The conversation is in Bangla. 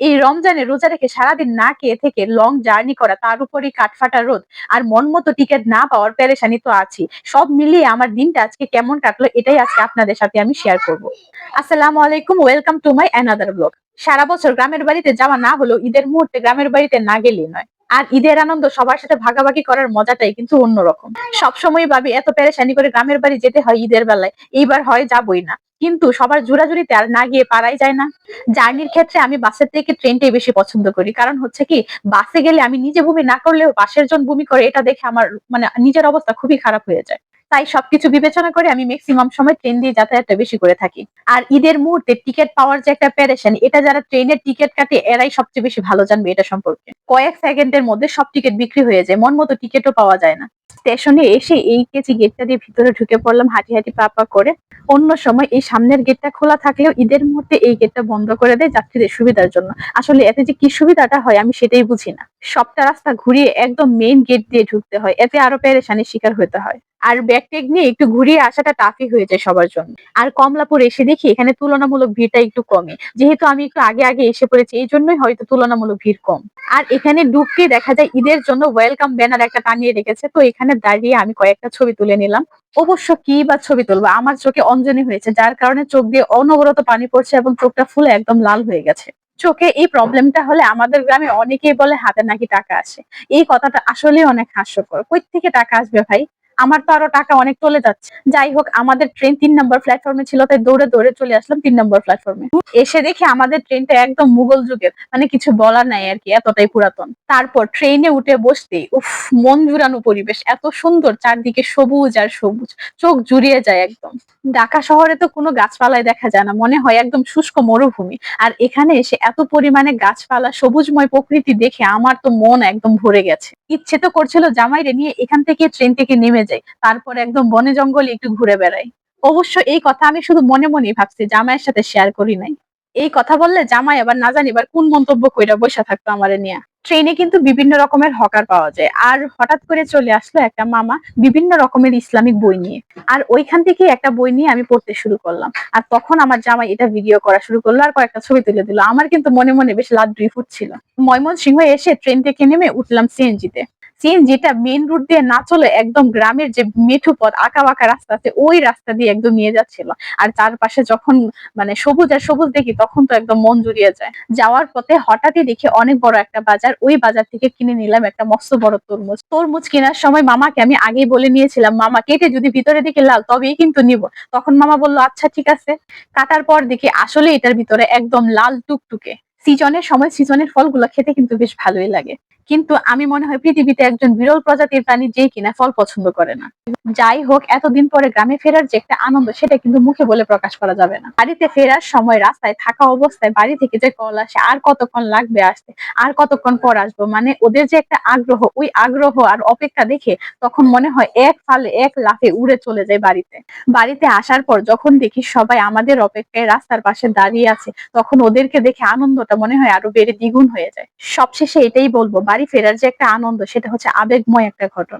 এই রমজানে রোজা রেখে সারাদিন না খেয়ে থেকে লং জার্নি করা, তার উপরই কাঠফাটা রোদ আর মন মতো টিকিট না পাওয়ার পেরেশানি তো আছি সব মিলিয়ে আমার দিনটা আজকে কেমন কাটলো এটাই আজকে আপনাদের সাথে আমি শেয়ার করব। আসসালামু আলাইকুম welcome to my another blog সারা বছর গ্রামের বাড়িতে যাওয়া না হলেও ঈদের মুহূর্তে গ্রামের বাড়িতে না গেলেই নয়। আর ঈদের আনন্দ সবার সাথে ভাগাভাগি করার মজাটাই কিন্তু অন্যরকম। সবসময় ভাবি এত পেরেশানি করে গ্রামের বাড়ি যেতে হয় ঈদের বেলায়, এইবার হয় যাবই না। কিন্তু সবার জোরাজুরিতে আর না গিয়ে পারাই যায় না। জার্নির ক্ষেত্রে আমি বাসের থেকে ট্রেনটাই বেশি পছন্দ করি। কারণ হচ্ছে কি, বাসে গেলে আমি নিজে বমি না করলেও পাশের জন বমি করে, এটা দেখে আমার মানে নিজের অবস্থা খুবই খারাপ হয়ে যায়। তাই সবকিছু বিবেচনা করে আমি ম্যাক্সিমাম সময় ট্রেন দিয়ে যাতায়াতটা বেশি করে থাকি। আর ঈদের মুহূর্তে টিকিট পাওয়ার যে একটা প্যারেশন এটা যারা ট্রেনের টিকিট কাটে, এরাই সবচেয়ে বেশি ভালো জানবে এটা সম্পর্কে। কয়েক সেকেন্ডের মধ্যে সব টিকিট বিক্রি হয়ে যায়, মন মতো টিকিটও পাওয়া যায় না। স্টেশনে এসে এই কেজি গেটটা দিয়ে ভিতরে ঢুকে পড়লাম, হাঁটি হাঁটি পা পা করে। অন্য সময় এই সামনের গেটটা খোলা থাকলেও ঈদের মুহূর্তে এই গেটটা বন্ধ করে দেয় যাত্রীদের সুবিধার জন্য। আসলে এতে যে কি সুবিধাটা হয় আমি সেটাই বুঝি না। সবটা রাস্তা ঘুরিয়ে একদম মেইন গেট দিয়ে ঢুকতে হয়। এতে আরও পেরেশানির শিকার হতে হয়। আর ব্যাগ টেক নিয়ে একটু ঘুরিয়ে আসাটা টাফই হয়ে যায় সবার জন্য। আর কমলাপুর এসে দেখি এখানে তুলনামূলক ভিড়টা একটু কমে যেহেতু আমি একটু আগে আগে এসে পড়েছি, এই জন্যই হয়তো তুলনামূলক ভিড় কম। আর এখানে ডুবকে দেখা যায় ঈদের জন্য ওয়েলকাম ব্যানার একটা টানিয়ে রেখেছে, তো এখানে দাঁড়িয়ে আমি কয়েকটা ছবি তুলে নিলাম। অবশ্য কি বা ছবি তুলবো? আমার চোখে অঞ্জনী হয়েছে, যার কারণে চোখ দিয়ে অনবরত পানি পড়ছে এবং চোখটা ফুলে একদম লাল হয়ে গেছে। চোখে এই প্রবলেমটা হলে আমাদের গ্রামে অনেকেই বলে হাতে নাকি টাকা আসে। এই কথাটা আসলে অনেক হাস্যকর। কই থেকে টাকা আসবে ভাই? আমার তো আরও টাকা অনেক চলে যাচ্ছে। যাই হোক, আমাদের ট্রেন তিন নম্বর প্ল্যাটফর্মে ছিল, তাই দৌড়ে দৌড়ে চলে আসলাম তিন নম্বর প্ল্যাটফর্মে এসে দেখি আমাদের ট্রেনটা একদম মুঘল যুগের মানে কিছু বলার নাই আর কি, এতটাই পুরাতন। তারপর ট্রেনে উঠে বসতেই, উফ, মন জুড়ানো পরিবেশ, এত সুন্দর, চারদিকে সবুজ আর সবুজ, চোখ জুড়িয়ে যায় একদম। ঢাকা শহরে তো কোনো গাছপালায় দেখা যায় না, মনে হয় একদম শুষ্ক মরুভূমি। আর এখানে এসে এত পরিমাণে গাছপালা, সবুজময় প্রকৃতি দেখে আমার তো মন একদম ভরে গেছে। ইচ্ছে তো করছিল জামাইরে নিয়ে এখান থেকে ট্রেন থেকে নেমে যাই তারপর একদম বনে জঙ্গলে একটু ঘুরে বেড়াই। অবশ্য এই কথা আমি শুধু মনে মনেই ভাবছি, জামাইয়ের সাথে শেয়ার করি নাই। এই কথা বললে জামাই আবার না জানি এবার কোন মন্তব্য কইরা বসে থাকতো আমার নিয়ে। ট্রেনে কিন্তু বিভিন্ন রকমের হকার পাওয়া যায়। আর হঠাৎ করে চলে আসলো একটা মামা বিভিন্ন রকমের ইসলামিক বই নিয়ে। আর ওইখান থেকে একটা বই নিয়ে আমি পড়তে শুরু করলাম। আর তখন আমার জামাই এটা ভিডিও করা শুরু করল আর কয়েকটা ছবি তুলে দিল। আমার কিন্তু মনে মনে বেশ লাড্ডুই ফুটছিল। ময়মনসিংহ এসে ট্রেন থেকে নেমে উঠলাম সিএনজিতে সিএনজিটা মেন রুট দিয়ে না চলে একদম গ্রামের যে মেঠু পথ আঁকা বাঁকা রাস্তা আছে, ওই রাস্তা দিয়ে একদম নিয়ে যাচ্ছিল। আর চারপাশে যখন মানে সবুজ আর সবুজ দেখি, তখন তো একদম মন জুড়িয়ে যায়। যাওয়ার পথে হঠাৎই দেখি অনেক বড় একটা বাজার, ওই বাজার থেকে কিনে নিলাম একটা মস্ত বড় তরমুজ। তরমুজ কেনার সময় মামাকে আমি আগেই বলে নিয়েছিলাম, মামা, কেটে যদি ভিতরে দিকে লাল তবেই কিন্তু নিব। তখন মামা বলল আচ্ছা ঠিক আছে। কাটার পর দেখি আসলে এটার ভিতরে একদম লাল টুকটুকে। সিজনের সময় সিজনের ফলগুলো খেতে কিন্তু বেশ ভালোই লাগে। কিন্তু আমি মনে হয় পৃথিবীতে একজন বিরল প্রজাতির প্রাণী যে কিনা ফল পছন্দ করে না। যাই হোক, এতদিন পরে গ্রামে ফেরার যে একটা আনন্দ, সেটা কিন্তু মুখে বলে প্রকাশ করা যাবে না। বাড়িতে ফেরার সময় রাস্তায় থাকা অবস্থায় বাড়ি থেকে যে কল আসে, আর কতক্ষণ লাগবে আসতে, আর কতক্ষণ পর আসব মানে ওদের যে একটা আগ্রহ, ওই আগ্রহ আর অপেক্ষা দেখে তখন মনে হয় এক ফালে এক লাফে উড়ে চলে যায় বাড়িতে। বাড়িতে আসার পর যখন দেখি সবাই আমাদের অপেক্ষায় রাস্তার পাশে দাঁড়িয়ে আছে, তখন ওদেরকে দেখে আনন্দটা মনে হয় আরও বেড়ে দ্বিগুণ হয়ে যায়। সবশেষে এটাই বলব বাড়ি ফেরার যে একটা আনন্দ সেটা হচ্ছে আবেগময় একটা ঘটনা।